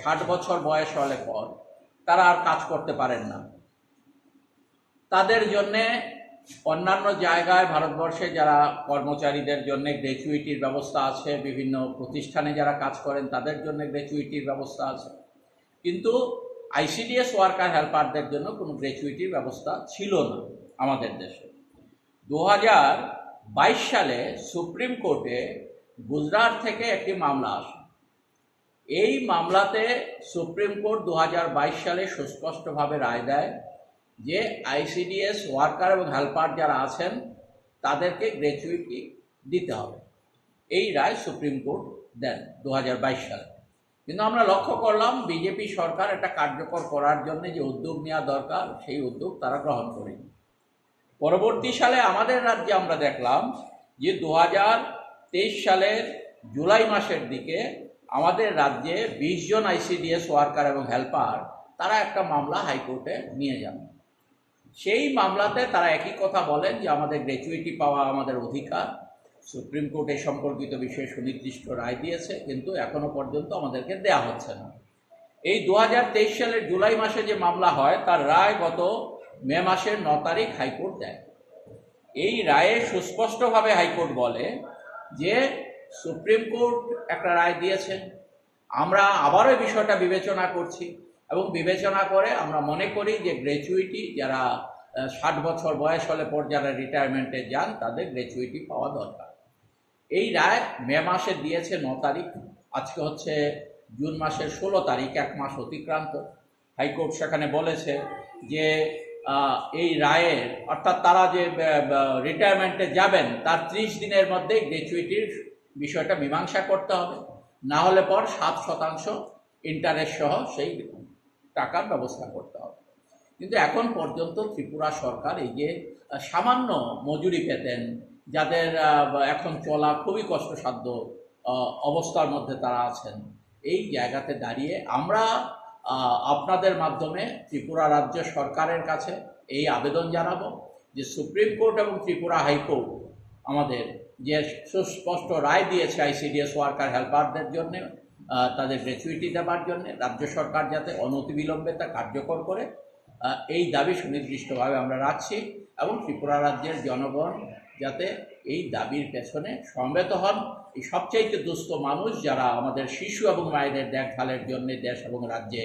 ষাট বছর বয়স হলে পর তারা আর কাজ করতে পারেন না। তাদের জন্যে অন্যান্য জায়গায় ভারতবর্ষে যারা কর্মচারীদের জন্য গ্র্যাচুইটির ব্যবস্থা আছে, বিভিন্ন প্রতিষ্ঠানে যারা কাজ করেন তাদের জন্য গ্র্যাচুইটির ব্যবস্থা আছে। কিন্তু আইসিডিএস ওয়ার্কার হেল্পারদের জন্য কোনো গ্র্যাচুইটির ব্যবস্থা ছিল না আমাদের দেশে। দু হাজার বাইশ সালে সুপ্রিম কোর্টে গুজরাট থেকে একটি মামলা আসে। এই মামলাতে সুপ্রিম কোর্ট দু হাজার বাইশ সালে সুস্পষ্টভাবে রায় দেয় যে আইসিডিএস ওয়ার্কার এবং হেল্পার যারা আছেন, তাদেরকে গ্র্যাচুইটি দিতে হবে। এই রায় সুপ্রিম কোর্ট দেন দু হাজার বাইশ সালে। কিন্তু আমরা লক্ষ্য করলাম, বিজেপি সরকার এটা কার্যকর করার জন্য যে উদ্যোগ নেওয়া দরকার, সেই উদ্যোগ তারা গ্রহণ করেনি। পরবর্তী সালে আমাদের রাজ্যে আমরা দেখলাম যে দু হাজার তেইশ সালের জুলাই মাসের দিকে আমাদের রাজ্যে বিশ জন আইসিডিএস ওয়ার্কার এবং হেল্পার তারা একটা মামলা হাইকোর্টে নিয়ে যান। সেই মামলাতে তারা একই কথা বলেন যে আমাদের গ্র্যাচুইটি পাওয়া আমাদের অধিকার। সুপ্রিম কোর্ট সম্পর্কিত বিষয়ে সুনির্দিষ্ট রায় দিয়েছে, কিন্তু এখনও পর্যন্ত আমাদেরকে দেয়া হচ্ছে না। এই দু হাজার তেইশ সালের জুলাই মাসে যে মামলা হয়, তার রায় গত মে মাসের ন তারিখ হাইকোর্ট দেয়। এই রায়ে সুস্পষ্টভাবে হাইকোর্ট বলে যে সুপ্রিম কোর্ট একটা রায় দিয়েছে আমরা আবারও বিষয়টা বিবেচনা করছি এবং বিবেচনা করে আমরা মনে করি যে গ্র্যাচুইটি যারা ষাট বছর বয়স হলে পর যারা রিটায়ারমেন্টে যান, তাদের গ্র্যাচুইটি পাওয়া দরকার। এই রায় মে মাসে দিয়েছে ন তারিখ, আজকে হচ্ছে জুন মাসের ষোলো তারিখ, এক মাস অতিক্রান্ত। হাইকোর্ট সেখানে বলেছে যে এই রায়ের অর্থাৎ তারা যে রিটায়ারমেন্টে যাবেন, তার ত্রিশ দিনের মধ্যে গ্র্যাচুইটির বিষয়টা মীমাংসা করতে হবে। না হলে পর সাত শতাংশ ইন্টারেস্ট সহ সেই টাকার ব্যবস্থা করতে হবে। কিন্তু এখন পর্যন্ত ত্রিপুরা সরকার এই যে সামান্য মজুরি পেতেন, যাদের এখন চলা খুবই কষ্টসাধ্য অবস্থার মধ্যে তারা আছেন, এই জায়গাতে দাঁড়িয়ে আমরা আপনাদের মাধ্যমে ত্রিপুরা রাজ্য সরকারের কাছে এই আবেদন জানাব যে সুপ্রিম কোর্ট এবং ত্রিপুরা হাইকোর্ট আমাদের যে সুস্পষ্ট রায় দিয়েছে আইসিডিএস ওয়ার্কার হেল্পারদের জন্য তাদের গ্র্যাচুইটি দেওয়ার জন্য, রাজ্য সরকার যাতে অনতিবিলম্বে তা কার্যকর করে এই দাবি সুনির্দিষ্টভাবে আমরা রাখছি এবং ত্রিপুরা রাজ্যের জনগণ যাতে এই দাবির পেছনে সমবেত হন। এই সবচাইতে দুস্থ মানুষ যারা আমাদের শিশু এবং মায়েদের দেখভালের জন্য দেশ এবং রাজ্যে